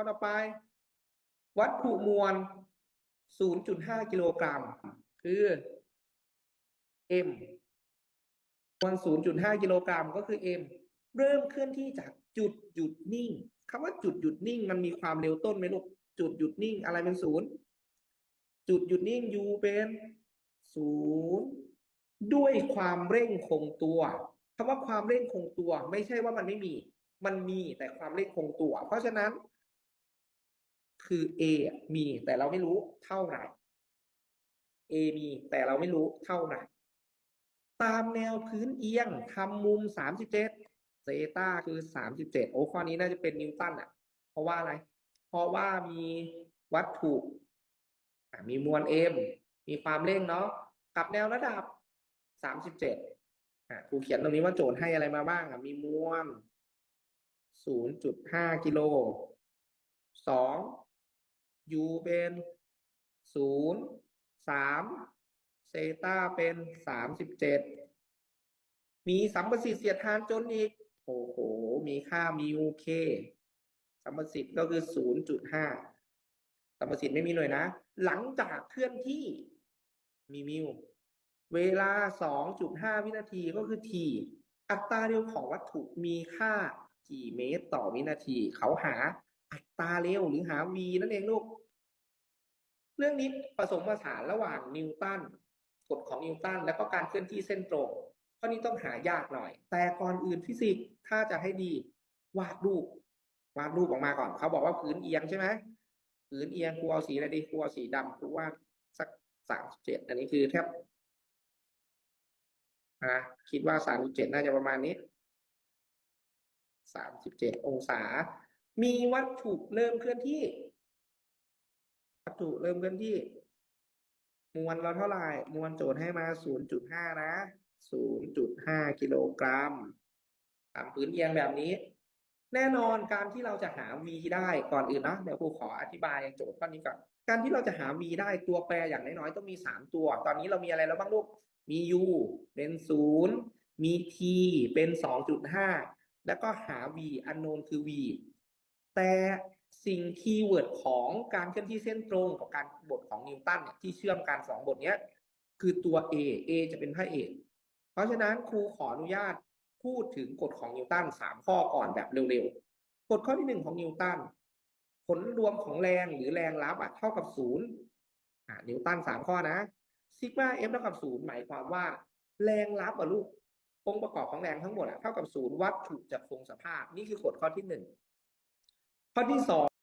ข้อต่อไป วัตถุมวล 0.5 กิโลกรัม คือ m มวล 0.5 กิโลกรัมก็คือ m เริ่มเคลื่อนที่จากจุดหยุดนิ่งคำว่าจุดหยุดนิ่งมันมีความเร็วต้นไหมลูกจุดหยุดนิ่งอะไรเป็นศูนย์จุดหยุดนิ่ง u เป็นศูนย์ด้วยความเร่งคงตัวคำว่าความเร่งคงตัว ไม่ใช่ว่ามันไม่มี มันมีแต่ความเร่งคงตัว เพราะฉะนั้น คือ a อมีแต่เราไม่รู้เท่าไหร่ a มีแต่เราไม่รู้เท่าไหร่ ตามแนวพื้นเอียงทำมุม 37เซตาคือ 37 โอ้ข้อนี้น่าจะเป็นนิวตันอะ เพราะว่าอะไร เพราะว่ามีวัตถุมีมวล m มีความเร่งเนาะกับแนวระดับ 37อะครูเขียนตรงนี้ว่าโจทย์ให้อะไรมาบ้างอะ มีมวล 0.5 กิโล 2 u เป็น0 3เซตาเป็น37มีสัมประสิทธิ์เสียดทานจนอีก โอ้โห มีค่ามิวเคสัมประสิทธิ์ก็คือ0.5สัมประสิทธิ์ไม่มีหน่วยนะ หลังจากเคลื่อนที่มีมิวเวลา2.5วินาทีก็คือ t อัตราเร็วของวัตถุมีค่ากี่เมตรต่อวินาที เขาหา อัตราเร็วหรือหา v นั่นเองลูก เรื่องนี้ผสมผสานระหว่างนิวตันกฎของนิวตันแล้วก็การเคลื่อนที่เส้นตรงข้อนี้ต้องหายากหน่อย แต่ก่อนอื่นฟิสิกส์ถ้าจะให้ดี วาดรูป วาดรูปออกมาก่อนเขาบอกว่าพื้นเอียงใช่ไหมพื้นเอียงครูเอาสีอะไรดีครูเอาสีดำครูวาดสักสามเจ็ดอันนี้คือแทบอะคิดว่าสามสิบเจ็ดน่าจะประมาณนี้สามสิบเจ็ดองศา มีวัตถุเริ่มเคลื่อนที่ วัตถุเริ่มเคลื่อนที่ มวลเราเท่าไหร่ มวลโจทย์ให้มา 0.5 นะ 0.5 กิโลกรัมตามพื้นเอียงแบบนี้ แน่นอนการที่เราจะหา v ได้ก่อนอื่นนะเดี๋ยวครูขออธิบายโจทย์ข้อนี้ก่อน การที่เราจะหา v ได้ตัวแปรอย่างน้อยๆต้องมี 3 ตัว ตอนนี้เรามีอะไรแล้วบ้างลูก มี u เป็น 0 มี t เป็น 2.5 แล้วก็หา v อันโนนคือ v แต่สิ่งคีย์เวิร์ดของการเคลื่อนที่เส้นตรงกับการบทของนิวตันเนี่ยที่เชื่อมกันสองบทเนี้ยคือตัว A A จะเป็นพระเอก เพราะฉะนั้นครูขออนุญาตพูดถึงกฎของนิวตันสามข้อก่อนแบบเร็วๆ กฎข้อที่หนึ่งของนิวตันผลรวมของแรงหรือแรงรับเท่ากับศูนย์นิวตันสามข้อนะซิกมา F เท่ากับศูนย์หมายความว่า แรงรับอะลูกองค์ประกอบของแรงทั้งหมดอะเท่ากับศูนย์วัตถุจะคงสภาพ นี่คือกฎข้อที่หนึ่ง ข้อที่สอง